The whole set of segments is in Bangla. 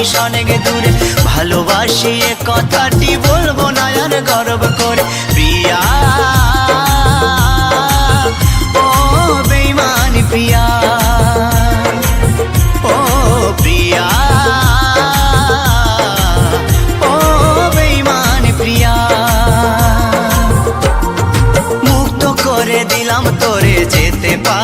অনেক দূরে। ভালোবাসি কথাটি বলব না আর গর্ব করে।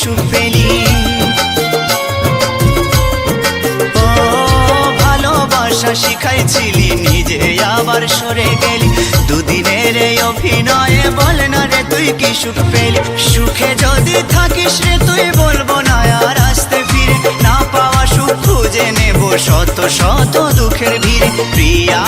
সুখ পেলি ও, ভালোবাসা শিখাইছিলি, নিজে আবার সরে গেলি। দুদিনের এই অভিনয়ে বল না রে, তুই কি সুখ পেলি? সুখে যদি থাকিস রে, তুই বলব না, আর আসতে ফিরে। না পাওয়া সুখ খুঁজে নেব, শত শত দুঃখের ভিড়ে। প্রিয়া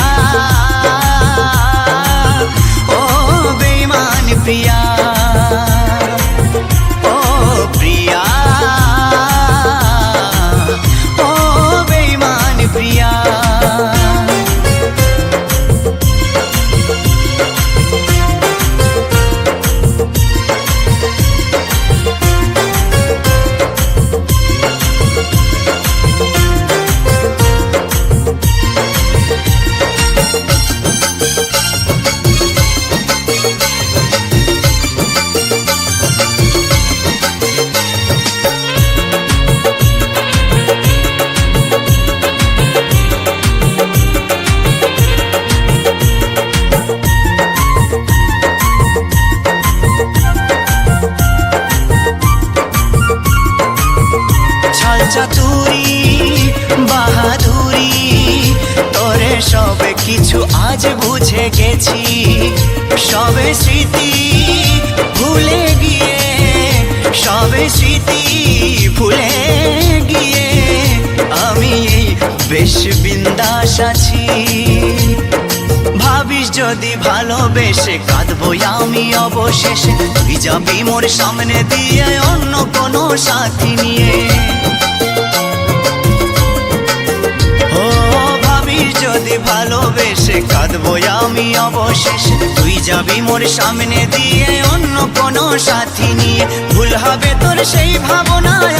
বুঝে গেছি সবে স্মৃতি ভুলে গিয়ে, সবে স্মৃতি ভুলে গিয়ে আমি এই বেশ বিন্দাস আছি। ভাবিস যদি ভালোবেসে কাঁদবো আমি অবশেষে তুই যাবি মোর সামনে দিয়ে অন্য কোনো সাথী নিয়ে। যদি ভালোবেসে কাঁদবো আমি অবশেষে। তুই যাবি মোর সামনে দিয়ে অন্য কোনো সাথী নিয়ে। ভুল হবে তোর সেই ভাবনায়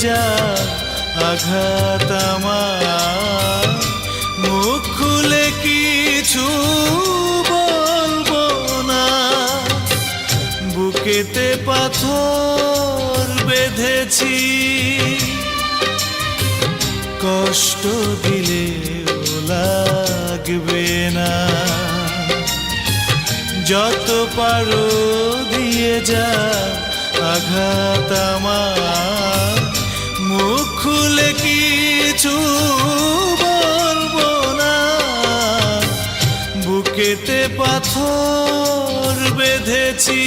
যা আঘাত আমার। মুখ খুলে কিছু বলব না। বুকেতে পাথর বেঁধেছি। কষ্ট দিলে লাগবে না। যত পারো দিয়ে যা আঘাত আমার। মুখ খুলে কিছু বলব না। বুকেতে পাথর বেঁধেছি।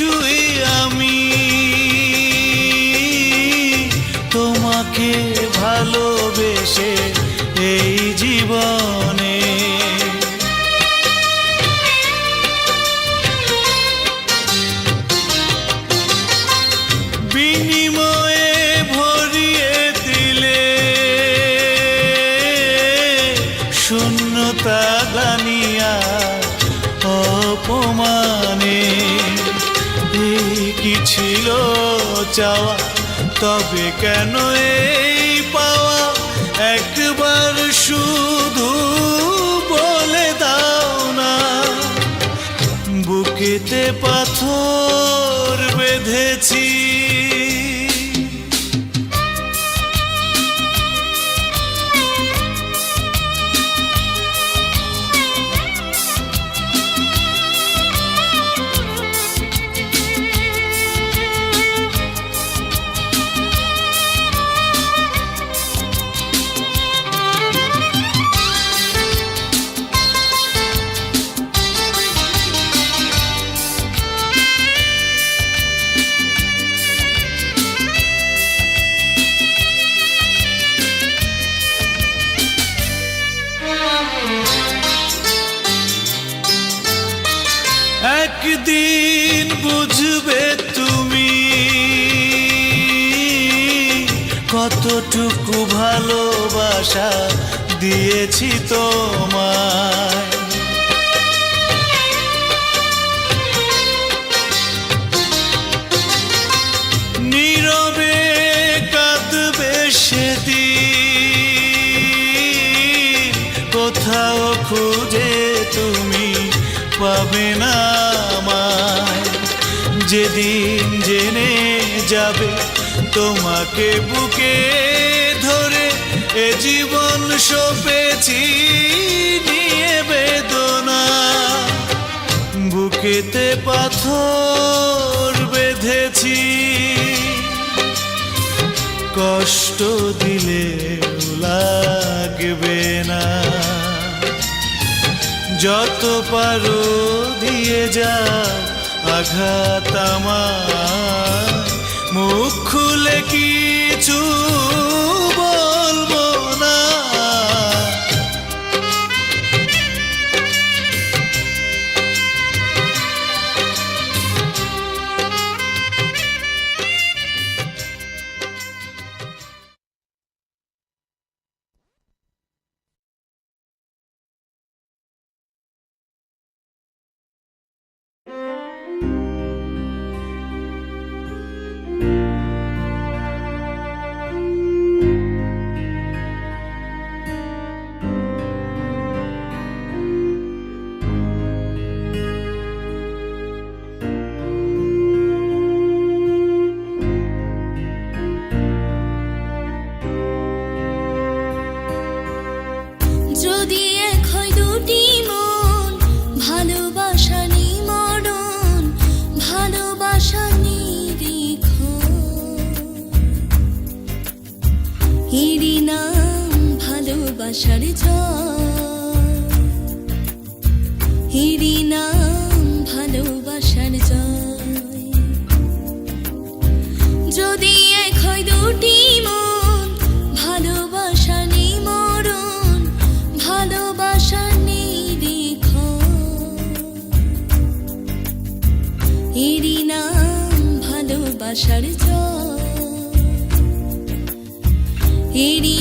ছুঁয়ে চাওয়া। তবে কেন এই পাওয়া? একবার শুধু বলে দাও না। বুকেতে পাথর বেঁধেছি। তোমায়। নীরবে কাঁদবে সেদিন কোথাও খুঁজে তুমি পাবে না যেদিন জেনে যাবে তোমাকে বুকে এ জীবন সপেছি নিয়ে বেদনা। বুকেতে পাথর বেঁধেছি। কষ্ট দিলে লাগবে না। যত পারো দিয়ে যা আঘাত আমার। মুখ খুলে কিছু ভালোবাসার হিরি নাম ভালোবাসার জয়। যদি এক হয় দুটি মন, ভালোবাসা নেই মরণ, ভালোবাসা নেই দেখ হিরি নাম ভালোবাসার জয়। এরি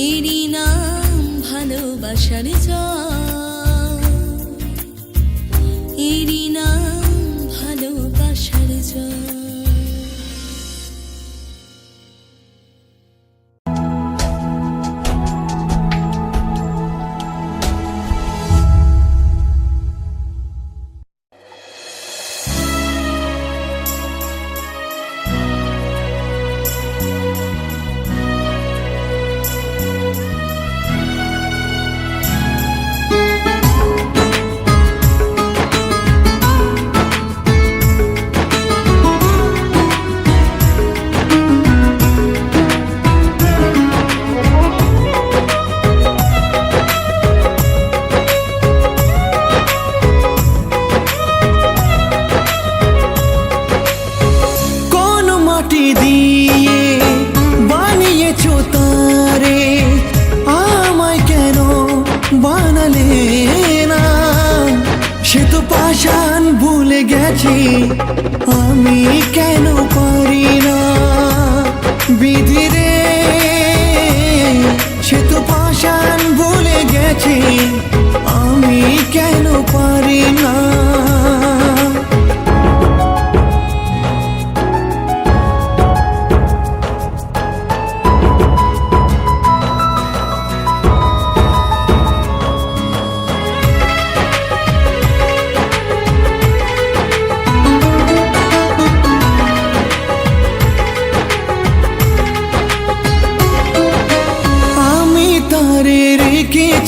এরই নাম ভালোবাসার জয়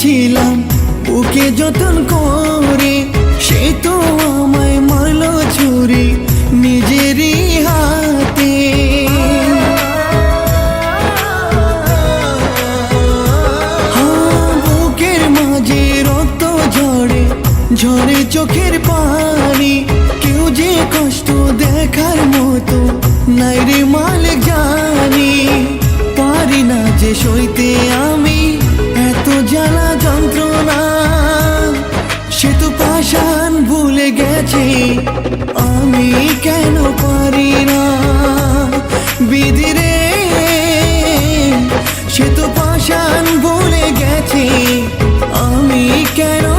ছিলাম বুকে যতন করে সে তো আমায় মালো ছুরি নিজেরই হাতে। হ্যাঁ, বুকের মাঝে রক্ত ঝরে ঝরে চোখের পানি, কেউ যে কষ্ট দেখার মতো নাই রে মালিক জানি, পারি না যে সইতে আমি বুঝি আমি কেন পারি না? বিধিরে সে তো পাশান ভুলে গেছি আমি কেন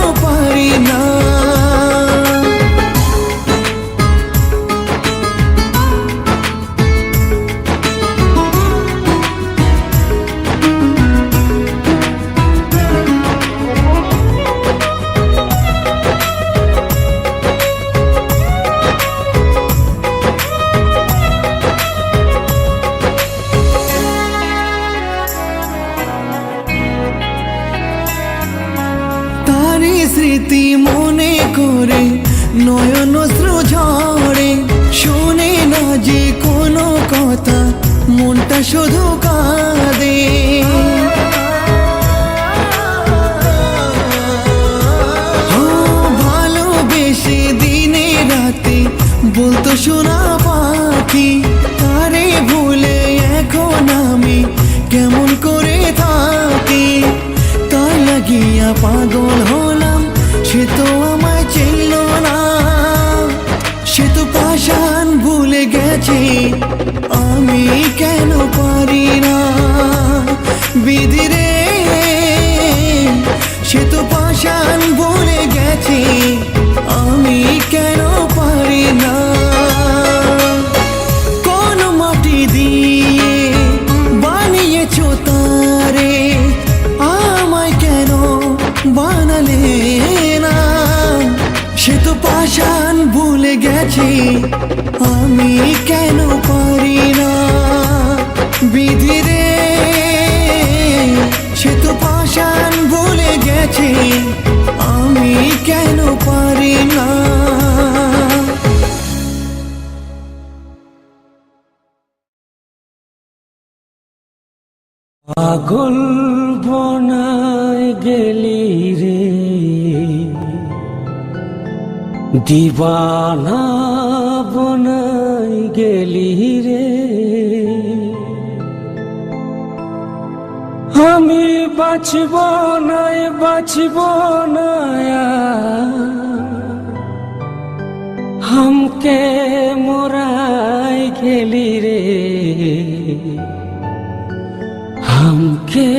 ভাইয়া পাগল হলাম, সে তো আমায় চিনল না। সে তো পাশান ভুলে গেছে, আমি কেন পারি না? বিদিরে সে তো পাশান ভুলে গেছে, আমি কেন পারি না? বুঝি আমি কেন পারি না? বিধি রে, সে তো পাশান বলে গেছে, আমি কেন পারি না? আগুন বনায় গেলি রে। দিবানা বনাই গেলি রে। আমি বাঁচব নাই বাঁচব না হামকে মোরাই গেলি রে। হামকে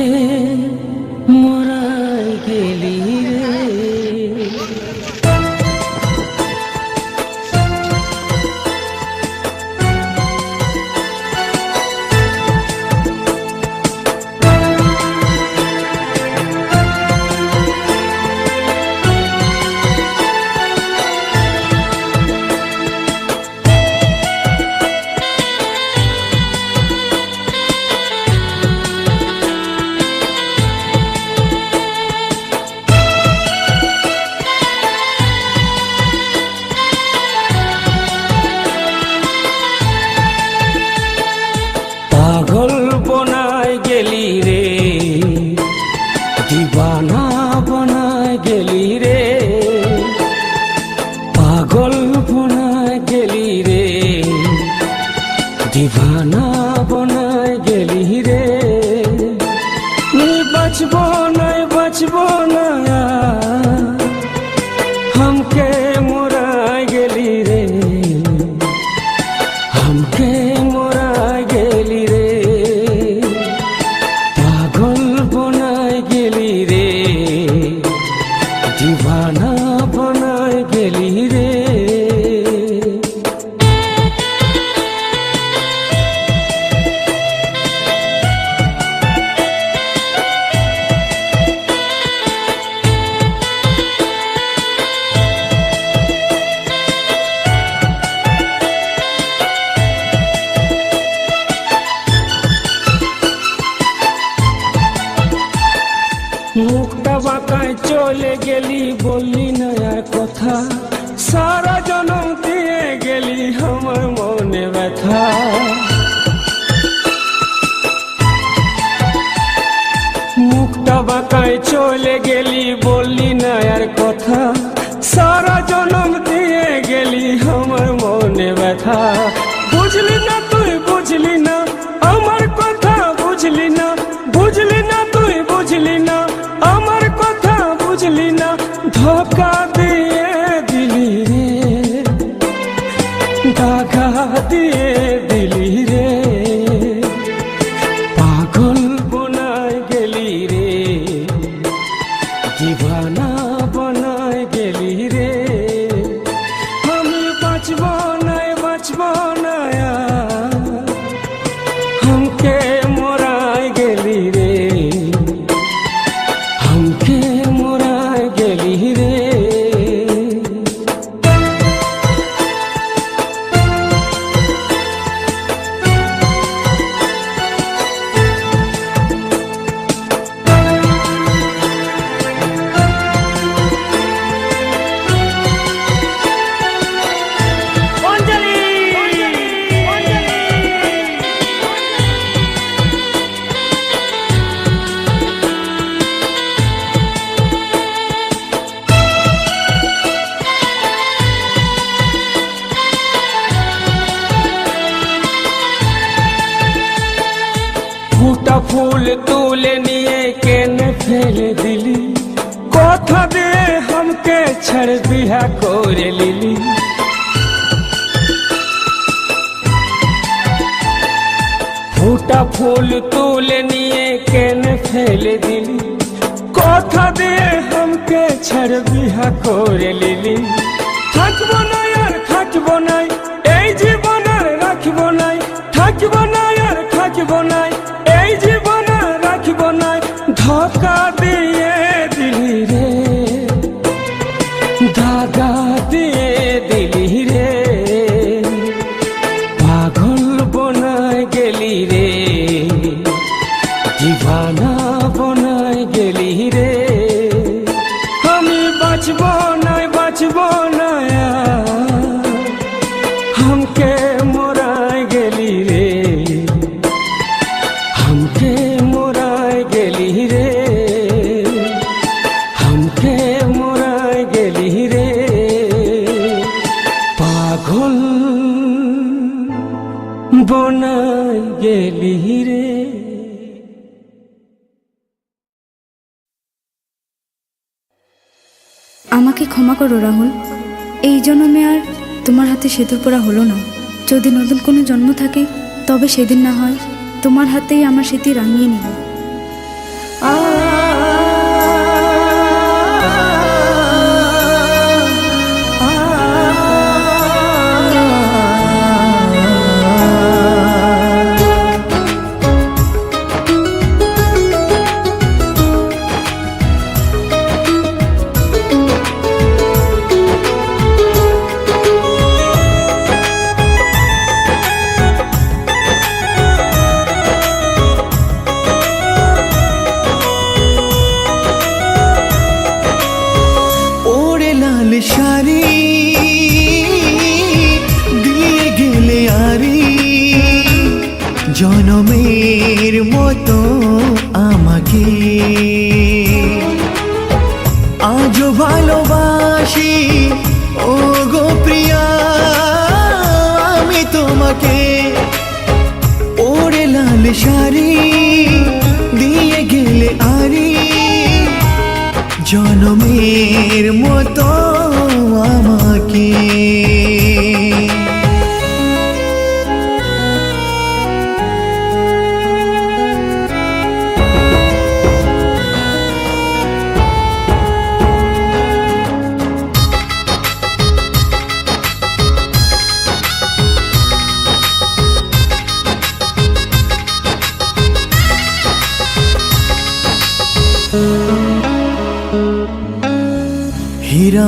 செய்கிறேன் ফুটা ফুল তুলে নিয়ে কেন ফেলে দিলি? কথা দিয়ে হামকে ছাড় বিহা করে নিলি। থাকব না আর থাকব না এই জীবন আর রাখব না থাকব না আর থাকব না এই জীবন আর রাখব না ধোকা দিয়ে গেলি রে। পাগল বনাই গেলি রে। আমাকে ক্ষমা করো, রাহুল। এই জন্মে আর তোমার হাতে সেতুর পোড়া হলো না। যদি নতুন কোনো জন্ম থাকে, তবে সেদিন না হয় তোমার হাতেই আমার সেটি রাঙিয়ে নিল আ জনমের মতো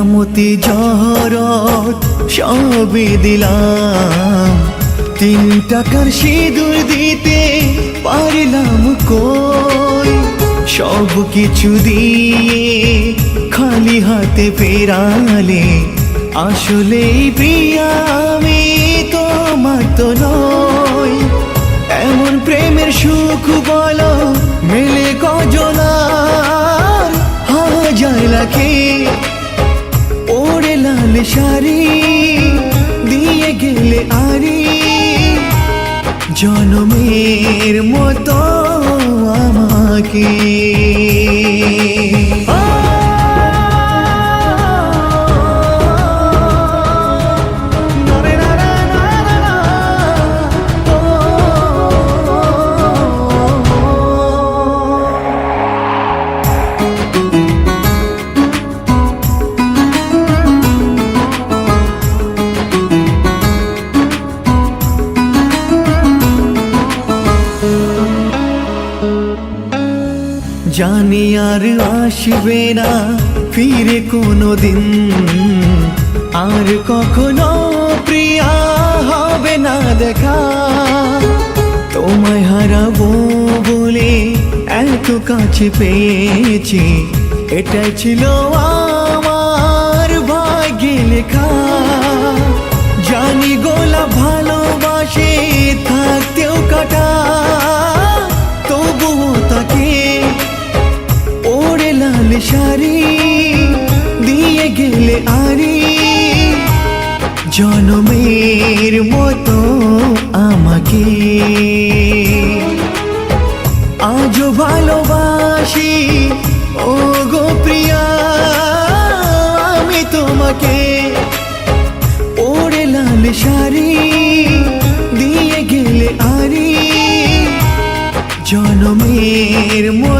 হীরামতি জহরত সবে দিলাম। তিন টাকার সিঁদুর দিতে পারলাম কই? সব কিছু দিয়ে খালি হাতে ফেরালে আসলেই প্রিয়া আমি তোমার তো নই। এমন প্রেমের সুখ বলো, মেলে কজনার, হাজার লাখে সারি দিয়ে গেলে আরি। জনমের মতো আমাকে। আসবে না, ফিরে কোনো দিন আর কখনো প্রিয়া হবে না দেখা। তোমায় হারাবো বলে এত কাছে পেয়েছি, এটাই ছিল আমার জনমের মতো আমাকে। আজ ভালোবাসি ও গো প্রিয়া, আমি তোমাকে। ওরে লাল শাড়ি দিয়ে গেলে আরি। জনমের মতো